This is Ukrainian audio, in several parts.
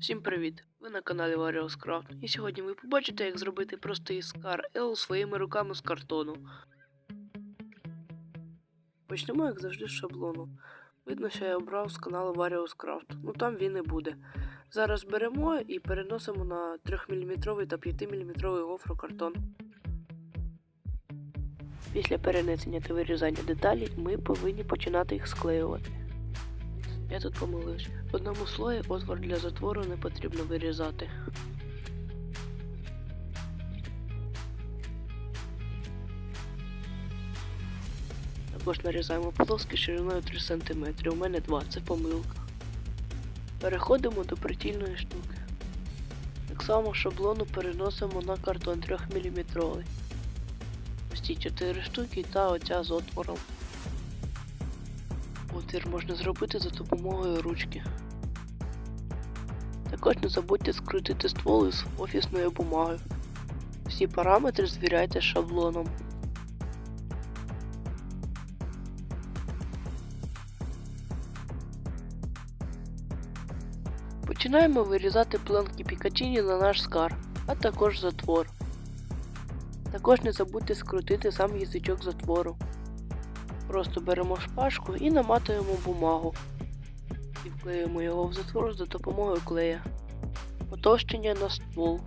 Всім привіт! Ви на каналі Various Craft. І сьогодні ви побачите, як зробити простий скар L своїми руками з картону. Почнемо, як завжди, з шаблону. Видно, що я обрав з каналу Various Craft. Ну там він і буде. Зараз беремо і переносимо на 3-мм та 5-мм гофрокартон. Після перенесення та вирізання деталей ми повинні починати їх склеювати. Я тут помилився. В одному слої отвор для затвору не потрібно вирізати. Також нарізаємо полоски шириною 3 см. У мене 2, це помилка. Переходимо до притільної штуки. Так само шаблону переносимо на картон 3 мм. Ось ці 4 штуки та оця з отвором. Отвір можна зробити за допомогою ручки. Також не забудьте скрутити ствол із офісною бумагою. Всі параметри звіряйте шаблоном. Починаємо вирізати пленки Пікачині на наш скар, а також затвор. Також не забудьте скрутити сам язичок затвору. Просто беремо шпажку і наматуємо бумагу. І вклеюємо його в затвор за допомогою клея. Потовщення на ствол.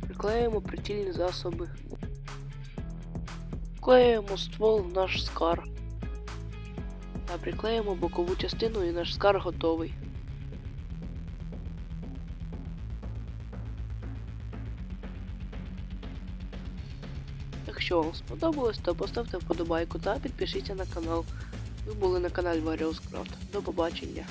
Приклеюємо притільні засоби. Вклеюємо ствол в наш скар. Та приклеїмо бокову частину і наш скар готовий. Якщо вам сподобалось, то поставте вподобайку та підпишіться на канал. Ви були на каналі Craft. До побачення.